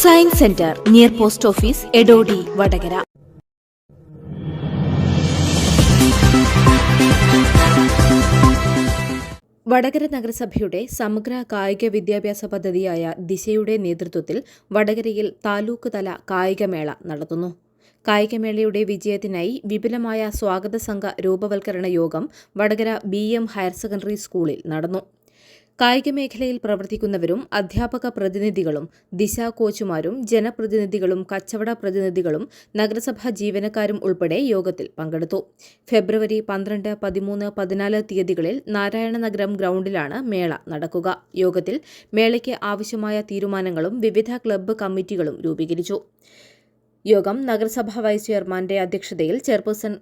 Science centre near post office Edodi Vadakara Vadakara നഗരസഭയുടെ സമഗ്ര കായിക വിദ്യാഭ്യാസ പദ്ധതിയായ ദിശയുടെ നേതൃത്വത്തിൽ വടകരയിൽ താലൂക്ക് തല കായികമേള നടത്തുന്നു. കായികമേളയുടെ വിജയത്തിനായി വിപുലമായ സ്വാഗത സംഘ രൂപവൽക്കരണ യോഗം Vadakara B M higher secondary സ്കൂളിൽ നടന്നു. കായിക മേഖലയിൽ പ്രവർത്തിക്കുന്നവരും അധ്യാപക പ്രതിനിധികളും ദിശ കോച്ചുമാരും ജനപ്രതിനിധികളും കച്ചവട പ്രതിനിധികളും നഗരസഭാ ജീവനക്കാരും ഉൾപ്പെടെ യോഗത്തിൽ പങ്കെടുത്തു. ഫെബ്രുവരി പന്ത്രണ്ട് പതിമൂന്ന് പതിനാല് തീയതികളിൽ നാരായണ നഗരം ഗ്രൗണ്ടിലാണ് മേള നടക്കുക. യോഗത്തിൽ മേളയ്ക്ക് ആവശ്യമായ തീരുമാനങ്ങളും വിവിധ ക്ലബ്ബ് കമ്മിറ്റികളും രൂപീകരിച്ചു. യോഗം നഗരസഭാ വൈസ് ചെയർമാന്റെ അധ്യക്ഷതയിൽ ചെയർപേഴ്സൺ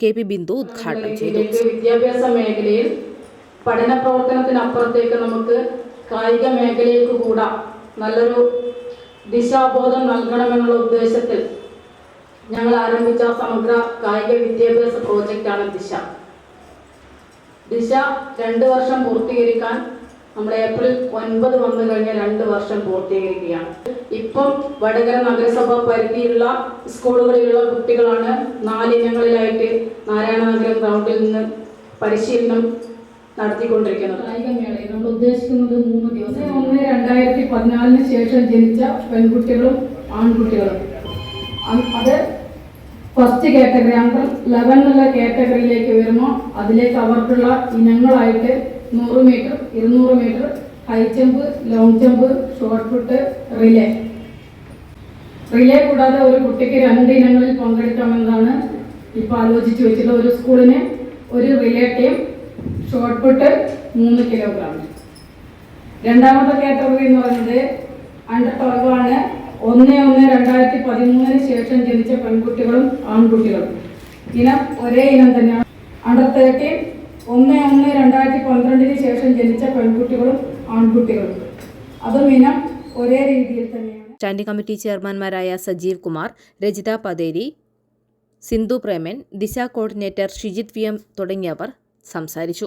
കെ പി ബിന്ദു ഉദ്ഘാടനം ചെയ്തു. വിദ്യാഭ്യാസ മേഖലയിൽ പഠന പ്രവർത്തനത്തിനപ്പുറത്തേക്ക് നമുക്ക് കായിക മേഖലയിലേക്ക് കൂടാ. നല്ലൊരു ദിശാബോധം നൽകണമെന്നുള്ള ഉദ്ദേശത്തിൽ ഞങ്ങൾ ആരംഭിച്ച സമഗ്ര കായിക വിദ്യാഭ്യാസ പ്രോജക്റ്റാണ് ദിശ. ദിശ രണ്ട് വർഷം പൂർത്തീകരിക്കാൻ നമ്മൾ ഏപ്രിൽ ഒൻപത് വന്നു കഴിഞ്ഞ രണ്ട് വർഷം പൂർത്തീകരിക്കുകയാണ്. ഇപ്പം വടകര നഗരസഭ പരിധിയിലുള്ള സ്കൂളുകളിലുള്ള കുട്ടികളാണ് നാലിനങ്ങളിലായിട്ട് നാരായണനഗരം ഗ്രൗണ്ടിൽ നിന്ന് പരിശീലനം നടത്തിക്കൊണ്ടിരിക്കുന്നത്. നമ്മൾ ഉദ്ദേശിക്കുന്നത് മൂന്ന് ദിവസം. ഒന്ന് രണ്ടായിരത്തി പതിനാലിന് ശേഷം ജനിച്ച പെൺകുട്ടികളും ആൺകുട്ടികളും. അത് ഫസ്റ്റ് കാറ്റഗറി അണ്ടർ ലെവൻ എന്നുള്ള കാറ്റഗറിയിലേക്ക് വരുമ്പോൾ അതിലേക്ക് അവർക്കുള്ള ഇനങ്ങളായിട്ട് നൂറ് മീറ്റർ ഇരുന്നൂറ് metre high jump long jump short put relay relay കൂടാതെ ഒരു കുട്ടിക്ക് രണ്ട് ഇനങ്ങളിൽ പങ്കെടുക്കാമെന്നതാണ് ഇപ്പോൾ ആലോചിച്ച് വെച്ചിട്ടുള്ള ഒരു സ്കൂളിന് ഒരു റിലേ ടീം ഷോർട്ട് പുട്ട് മൂന്ന് കിലോഗ്രാം രണ്ടാമത്തെ കാറ്റഗറി എന്ന് പറയുന്നത് അണ്ടർ ട്വൽവാണ് ഒന്ന് ഒന്ന് രണ്ടായിരത്തി പതിമൂന്നിന് ശേഷം ജനിച്ച പെൺകുട്ടികളും ആൺകുട്ടികളും. ഇനം ഒരേ ഇനം തന്നെയാണ്. അണ്ടർ തേർട്ടീൻ ഒന്ന് ഒന്ന് രണ്ടായിരത്തി പന്ത്രണ്ടിന് ശേഷം ജനിച്ച പെൺകുട്ടികളും ആൺകുട്ടികളും. അതും ഇനം ഒരേ രീതിയിൽ തന്നെയാണ്. സ്റ്റാൻഡിംഗ് കമ്മിറ്റി ചെയർമാൻമാരായ Sajeev Kumar Rajitha Patheri Sindhu Preman Disha coordinator Shijith V M തുടങ്ങിയവർ സംസാരിച്ചു